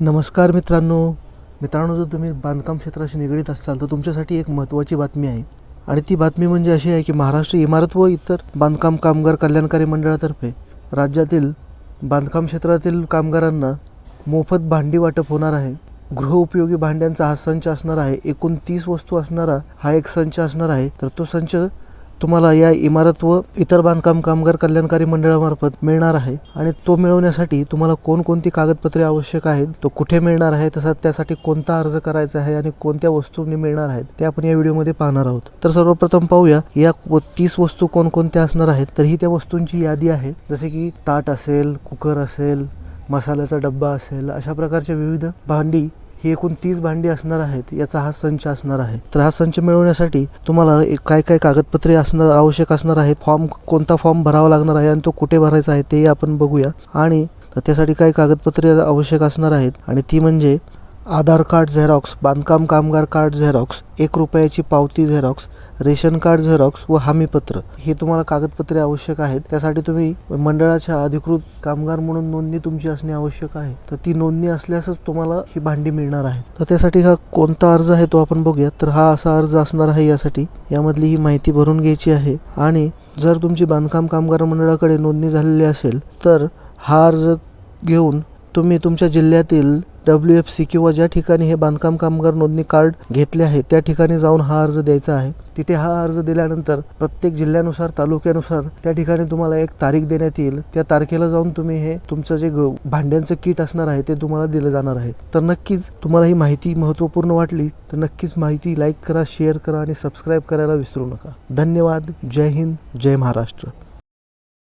नमस्कार मित्रांनो. मित्रांनो जर तुम्ही बांधकाम क्षेत्राशी निगडीत असाल तर तुमच्यासाठी एक महत्त्वाची बातमी आहे. आणि ती बातमी म्हणजे अशी आहे की महाराष्ट्र इमारत व इतर बांधकाम कामगार कल्याणकारी मंडळातर्फे राज्यातील बांधकाम क्षेत्रातील कामगारांना मोफत भांडी वाटप होणार आहे. गृहउपयोगी भांड्यांचा हा संच असणार आहे. एकूण तीस वस्तू असणारा हा एक संच असणार आहे. तर तो संच तुम्हाला या इमारत व इतर बांधकाम कामगार कल्याणकारी मंडळामार्फत मिळणार आहे आणि तो मिळवण्यासाठी तुम्हाला कोणकोणती कागदपत्रे आवश्यक आहेत तो कुठे मिळणार आहे तसा त्यासाठी कोणता अर्ज करायचा आहे आणि कोणत्या वस्तूंनी मिळणार आहेत ते आपण या व्हिडिओमध्ये पाहणार आहोत. तर सर्वप्रथम पाहूया या व- तीस वस्तू कोणकोणत्या असणार आहेत तर ही त्या वस्तूंची यादी आहे. जसे की ताट असेल कुकर असेल मसाल्याचा डब्बा असेल अशा प्रकारच्या विविध भांडी ही एकूण तीस भांडी असणार आहेत याचा हा संच असणार आहे. तर हा संच मिळवण्यासाठी तुम्हाला एक काय काय कागदपत्रे असणार आवश्यक असणार आहेत फॉर्म कोणता फॉर्म भरावा लागणार आहे आणि तो कुठे भरायचा आहे तेही आपण बघूया. आणि त्यासाठी काय कागदपत्रे आवश्यक असणार आहेत आणि ती म्हणजे आधार कार्ड झेरॉक्स बांधकाम कामगार कार्ड झेरॉक्स एक रुपयाची पावती झेरॉक्स रेशन कार्ड झेरॉक्स व हमीपत्र हे तुम्हाला कागदपत्रे आवश्यक आहेत. त्यासाठी तुम्ही मंडळाच्या अधिकृत कामगार म्हणून नोंदणी तुमची असणे आवश्यक आहे. तर ती नोंदणी असल्यासच तुम्हाला ही भांडी मिळणार आहे तर त्यासाठी हा कोणता अर्ज आहे तो आपण बघूया. तर हा असा अर्ज असणार आहे यासाठी यामधली ही माहिती भरून घ्यायची आहे. आणि जर तुमची बांधकाम कामगार मंडळाकडे नोंदणी झालेली असेल तर हा अर्ज घेऊन तुम्ही तुमच्या जिल्ह्यातील डब्ल्यू एफ सी किंवा ज्या ठिकाणी हे बांधकाम कामगार नोंदणी कार्ड घेतले आहे त्या ठिकाणी जाऊन हा अर्ज द्यायचा आहे. तिथे हा अर्ज दिल्यानंतर प्रत्येक जिल्ह्यानुसार तालुक्यानुसार त्या ठिकाणी तुम्हाला एक तारीख देण्यात येईल. त्या तारखेला जाऊन तुम्ही हे तुमचं जे ग- भांड्यांचं किट असणार आहे ते तुम्हाला दिलं जाणार आहे. तर नक्कीच तुम्हाला ही माहिती महत्त्वपूर्ण वाटली तर नक्कीच माहिती लाईक करा शेअर करा आणि सबस्क्राईब करायला विसरू नका. धन्यवाद. जय हिंद. जय महाराष्ट्र.